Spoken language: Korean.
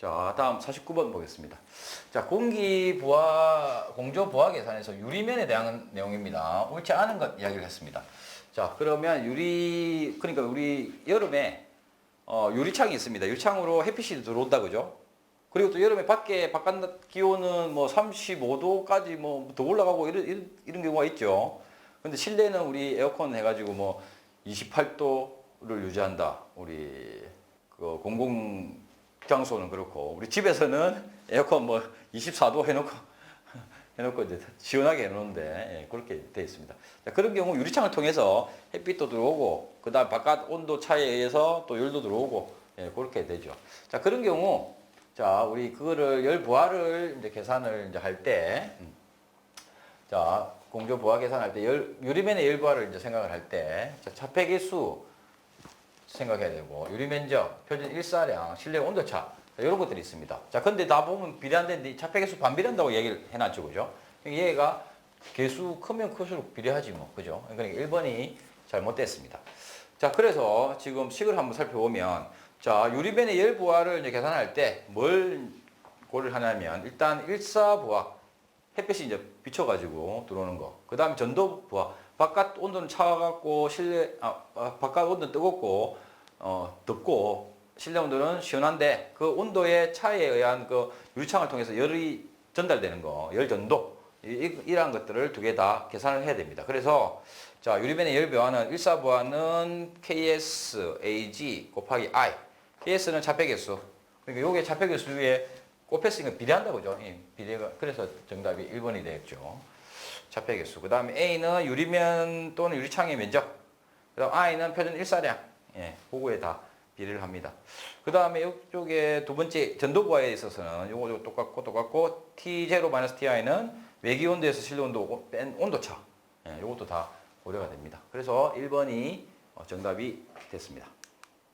자, 다음 49번 보겠습니다. 자, 공기 부하, 공조 부하 계산에서 유리면에 대한 내용입니다. 옳지 않은 것 이야기를 했습니다. 자, 그러면 유리, 그러니까 우리 여름에 어, 유리창이 있습니다. 유리창으로 햇빛이 들어온다, 그죠? 그리고 또 여름에 밖에 바깥 기온은 뭐 35도까지 뭐 더 올라가고 이런, 이런, 이런 경우가 있죠. 근데 실내는 우리 에어컨 해가지고 뭐 28도를 유지한다. 우리 그 공공 장소는 그렇고 우리 집에서는 에어컨 뭐 24도 해놓고 해놓고 이제 시원하게 해놓는데 예, 그렇게 돼 있습니다. 자, 그런 경우 유리창을 통해서 햇빛도 들어오고 그다음 바깥 온도 차에 의해서 또 열도 들어오고 예, 그렇게 되죠. 자 그런 경우 자 우리 그거를 열 부하를 이제 계산을 이제 할 때. 음, 자, 공조 부하 계산할 때 열, 유리면의 열 부하를 이제 생각을 할 때, 자, 차폐기 수 생각해야 되고, 유리 면적, 표준 일사량, 실내 온도차, 자, 이런 것들이 있습니다. 자, 근데 다 보면 비례한데 차폐기 수 반비례한다고 얘기를 해놨죠, 그죠? 그러니까 얘가 개수 크면 클수록 비례하지 뭐, 그죠? 그러니까 1번이 잘못됐습니다. 자, 그래서 지금 식을 한번 살펴보면, 자, 유리변의 열 부하를 이제 계산할 때 뭘 고를 하냐면, 일단 일사 부하, 햇빛이 이제 비춰가지고 들어오는 거. 그 다음에 전도 부하. 바깥 온도는 차갑고 실내 아, 아, 바깥 온도는 뜨겁고 어 덥고 실내 온도는 시원한데 그 온도의 차이에 의한 그 유리창을 통해서 열이 전달되는 거, 열 전도 이, 이- 이러한 것들을 두 개 다 계산을 해야 됩니다. 그래서 자 유리변의 열 배화는 일사부하는 KS AG 곱하기 I. KS는 차폐개수. 그러니까 요게 차폐개수에 곱했으니까 비례한다 그죠? 예, 비례가 그래서 정답이 1번이 되겠죠. 차폐개수. 그 다음에 A는 유리면 또는 유리창의 면적. 그 다음 I는 표준 일사량. 예, 그거에 다 비례를 합니다. 그 다음에 이쪽에 두 번째 전도부하에 있어서는 요거 똑같고 똑같고 T0 마이너스 TI는 외기 온도에서 실내 온도 뺀 온도차. 예, 요것도 다 고려가 됩니다. 그래서 1번이 어, 정답이 됐습니다.